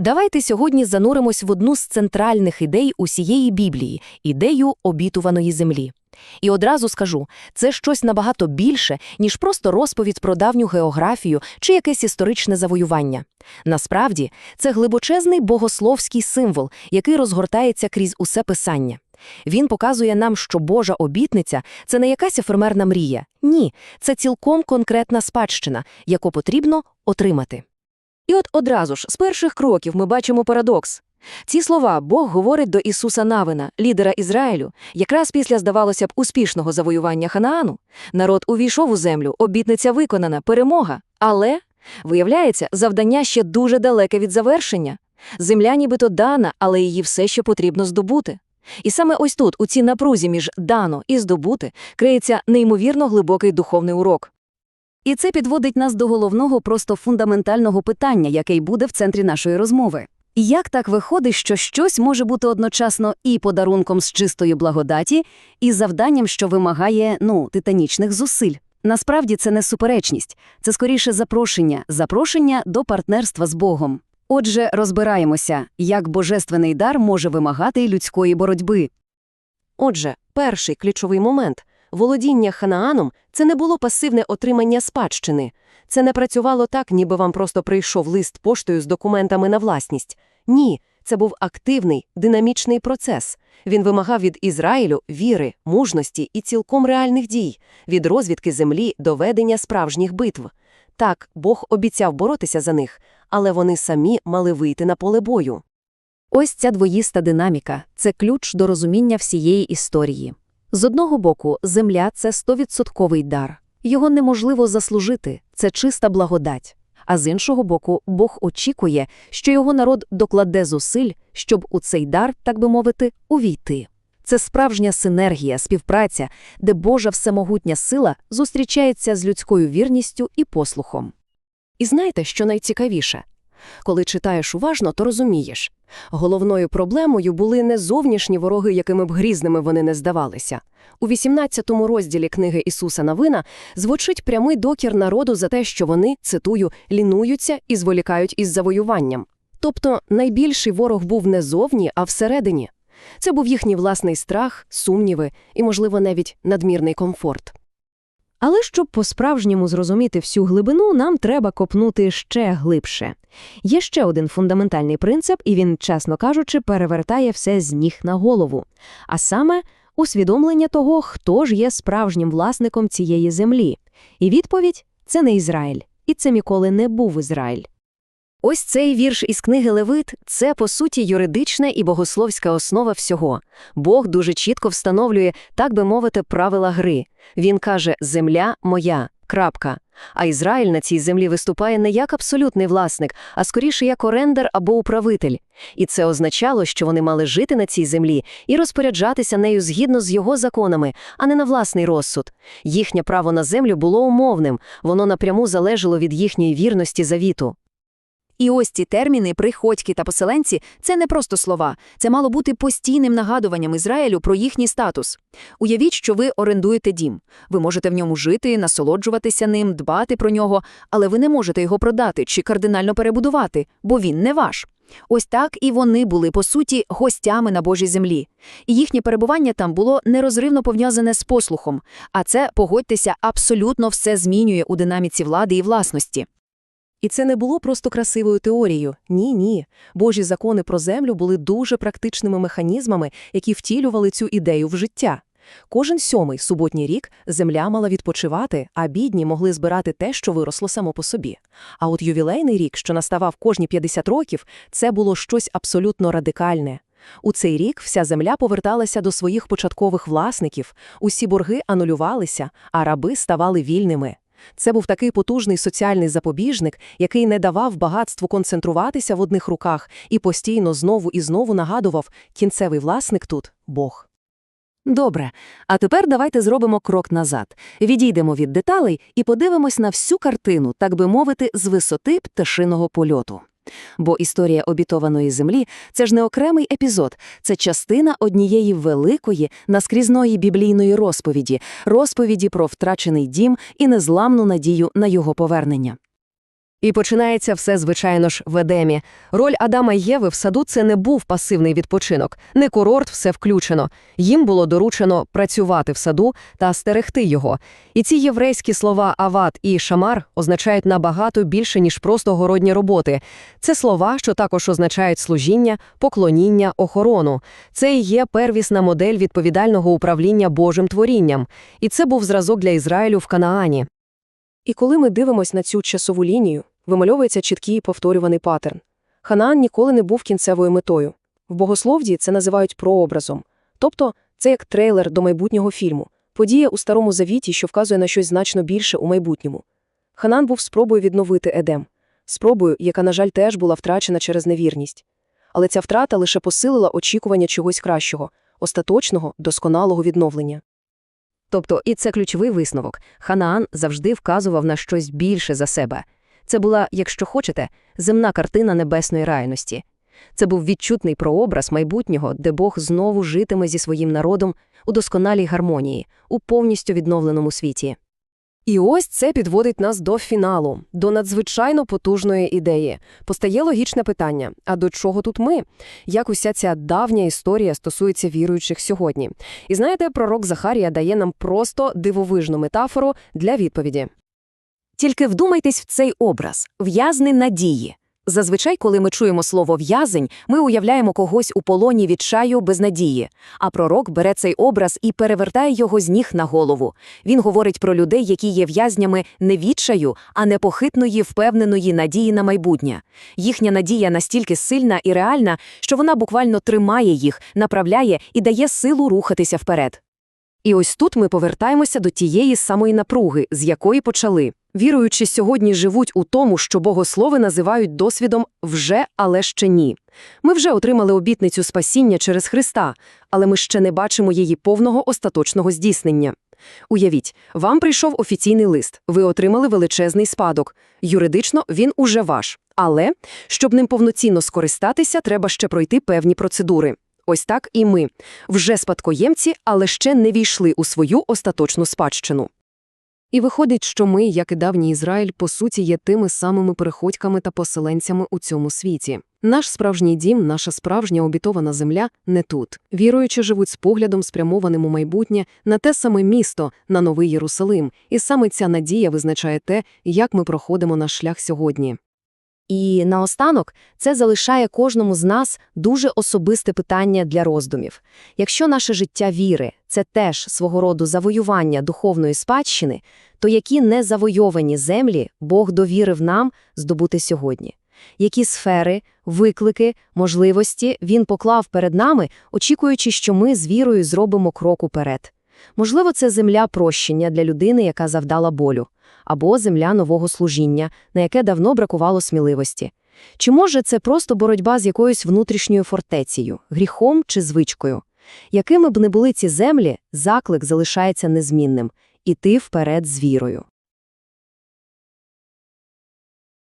Давайте сьогодні зануримось в одну з центральних ідей усієї Біблії – ідею обітуваної землі. І одразу скажу, це щось набагато більше, ніж просто розповідь про давню географію чи якесь історичне завоювання. Насправді, це глибочезний богословський символ, який розгортається крізь усе писання. Він показує нам, що Божа обітниця – це не якась ефемерна мрія. Ні, це цілком конкретна спадщина, яку потрібно отримати. І от одразу ж, з перших кроків ми бачимо парадокс. Ці слова Бог говорить до Ісуса Навина, лідера Ізраїлю, якраз після, здавалося б, успішного завоювання Ханаану. Народ увійшов у землю, обітниця виконана, перемога. Але, виявляється, завдання ще дуже далеке від завершення. Земля нібито дана, але її все ще потрібно здобути. І саме ось тут, у цій напрузі між дано і здобути, криється неймовірно глибокий духовний урок. І це підводить нас до головного, просто фундаментального питання, яке й буде в центрі нашої розмови. Як так виходить, що щось може бути одночасно і подарунком з чистої благодаті, і завданням, що вимагає, ну, титанічних зусиль? Насправді це не суперечність, це скоріше запрошення, запрошення до партнерства з Богом. Отже, розбираємося, як божественний дар може вимагати людської боротьби. Отже, перший ключовий момент – володіння Ханааном – це не було пасивне отримання спадщини. Це не працювало так, ніби вам просто прийшов лист поштою з документами на власність. Ні, це був активний, динамічний процес. Він вимагав від Ізраїлю віри, мужності і цілком реальних дій, від розвідки землі до ведення справжніх битв. Так, Бог обіцяв боротися за них, але вони самі мали вийти на поле бою. Ось ця двоїста динаміка – це ключ до розуміння всієї історії. З одного боку, земля – це стовідсотковий дар. Його неможливо заслужити, це чиста благодать. А з іншого боку, Бог очікує, що його народ докладе зусиль, щоб у цей дар, так би мовити, увійти. Це справжня синергія, співпраця, де Божа всемогутня сила зустрічається з людською вірністю і послухом. І знаєте, що найцікавіше? Коли читаєш уважно, то розумієш. Головною проблемою були не зовнішні вороги, якими б грізними вони не здавалися. У 18-му розділі книги Ісуса Навина звучить прямий докір народу за те, що вони, цитую, лінуються і зволікають із завоюванням. Тобто найбільший ворог був не зовні, а всередині. Це був їхній власний страх, сумніви і, можливо, навіть надмірний комфорт. Але щоб по-справжньому зрозуміти всю глибину, нам треба копнути ще глибше. Є ще один фундаментальний принцип, і він, чесно кажучи, перевертає все з ніг на голову. А саме усвідомлення того, хто ж є справжнім власником цієї землі. І відповідь – це не Ізраїль. І це ніколи не був Ізраїль. Ось цей вірш із книги Левит – це, по суті, юридична і богословська основа всього. Бог дуже чітко встановлює, так би мовити, правила гри. Він каже «земля моя», крапка. А Ізраїль на цій землі виступає не як абсолютний власник, а скоріше як орендар або управитель. І це означало, що вони мали жити на цій землі і розпоряджатися нею згідно з його законами, а не на власний розсуд. Їхнє право на землю було умовним, воно напряму залежало від їхньої вірності завіту. І ось ці терміни приходьки та поселенці це не просто слова, це мало бути постійним нагадуванням Ізраїлю про їхній статус. Уявіть, що ви орендуєте дім. Ви можете в ньому жити, насолоджуватися ним, дбати про нього, але ви не можете його продати чи кардинально перебудувати, бо він не ваш. Ось так і вони були, по суті, гостями на Божій землі. І їхнє перебування там було нерозривно пов'язане з послухом, а це, погодьтеся, абсолютно все змінює у динаміці влади і власності. І це не було просто красивою теорією. Ні, ні. Божі закони про землю були дуже практичними механізмами, які втілювали цю ідею в життя. Кожен сьомий суботній рік земля мала відпочивати, а бідні могли збирати те, що виросло само по собі. А от ювілейний рік, що наставав кожні 50 років, це було щось абсолютно радикальне. У цей рік вся земля поверталася до своїх початкових власників, усі борги анулювалися, а раби ставали вільними. Це був такий потужний соціальний запобіжник, який не давав багатству концентруватися в одних руках і постійно знову і знову нагадував кінцевий власник тут Бог. Добре, а тепер давайте зробимо крок назад. Відійдемо від деталей і подивимось на всю картину, так би мовити, з висоти пташиного польоту. Бо історія обітованої землі це ж не окремий епізод, це частина однієї великої наскрізної біблійної розповіді, розповіді про втрачений дім і незламну надію на його повернення. І починається все, звичайно ж, в Едемі. Роль Адама Єви в саду це не був пасивний відпочинок, не курорт, все включено. Їм було доручено працювати в саду та стерегти його. І ці єврейські слова «ават» і «шамар» означають набагато більше, ніж просто городні роботи. Це слова, що також означають служіння, поклоніння, охорону. Це і є первісна модель відповідального управління Божим творінням. І це був зразок для Ізраїлю в Канаані. І коли ми дивимося на цю часову лінію, вимальовується чіткий і повторюваний паттерн. Ханаан ніколи не був кінцевою метою. В богословді це називають прообразом. Тобто це як трейлер до майбутнього фільму, подія у Старому Завіті, що вказує на щось значно більше у майбутньому. Ханан був спробою відновити Едем, спробою, яка, на жаль, теж була втрачена через невірність. Але ця втрата лише посилила очікування чогось кращого, остаточного, досконалого відновлення. Тобто, і це ключовий висновок. Ханаан завжди вказував на щось більше за себе. Це була, якщо хочете, земна картина небесної реальності. Це був відчутний прообраз майбутнього, де Бог знову житиме зі своїм народом у досконалій гармонії, у повністю відновленому світі. І ось це підводить нас до фіналу, до надзвичайно потужної ідеї. Постає логічне питання: а до чого тут ми? Як уся ця давня історія стосується віруючих сьогодні? І знаєте, пророк Захарія дає нам просто дивовижну метафору для відповіді. Тільки вдумайтесь в цей образ – в'язни надії. Зазвичай, коли ми чуємо слово «в'язень», ми уявляємо когось у полоні від чаю без надії. А пророк бере цей образ і перевертає його з ніг на голову. Він говорить про людей, які є в'язнями не відчаю, а непохитної, впевненої надії на майбутнє. Їхня надія настільки сильна і реальна, що вона буквально тримає їх, направляє і дає силу рухатися вперед. І ось тут ми повертаємося до тієї самої напруги, з якої почали. Віруючи сьогодні живуть у тому, що богослови називають досвідом «вже, але ще ні». Ми вже отримали обітницю спасіння через Христа, але ми ще не бачимо її повного остаточного здійснення. Уявіть, вам прийшов офіційний лист, ви отримали величезний спадок. Юридично він уже ваш. Але, щоб ним повноцінно скористатися, треба ще пройти певні процедури. Ось так і ми. Вже спадкоємці, але ще не війшли у свою остаточну спадщину. І виходить, що ми, як і давній Ізраїль, по суті є тими самими переходьками та поселенцями у цьому світі. Наш справжній дім, наша справжня обітована земля не тут. Віруючи живуть з поглядом, спрямованим у майбутнє, на те саме місто, на новий Єрусалим, і саме ця надія визначає те, як ми проходимо наш шлях сьогодні. І наостанок це залишає кожному з нас дуже особисте питання для роздумів. Якщо наше життя віри – це теж свого роду завоювання духовної спадщини, то які незавойовані землі Бог довірив нам здобути сьогодні? Які сфери, виклики, можливості Він поклав перед нами, очікуючи, що ми з вірою зробимо крок уперед? Можливо, це земля прощення для людини, яка завдала болю, або земля нового служіння, на яке давно бракувало сміливості. Чи може це просто боротьба з якоюсь внутрішньою фортецею, гріхом чи звичкою? Якими б не були ці землі, заклик залишається незмінним – іти вперед з вірою.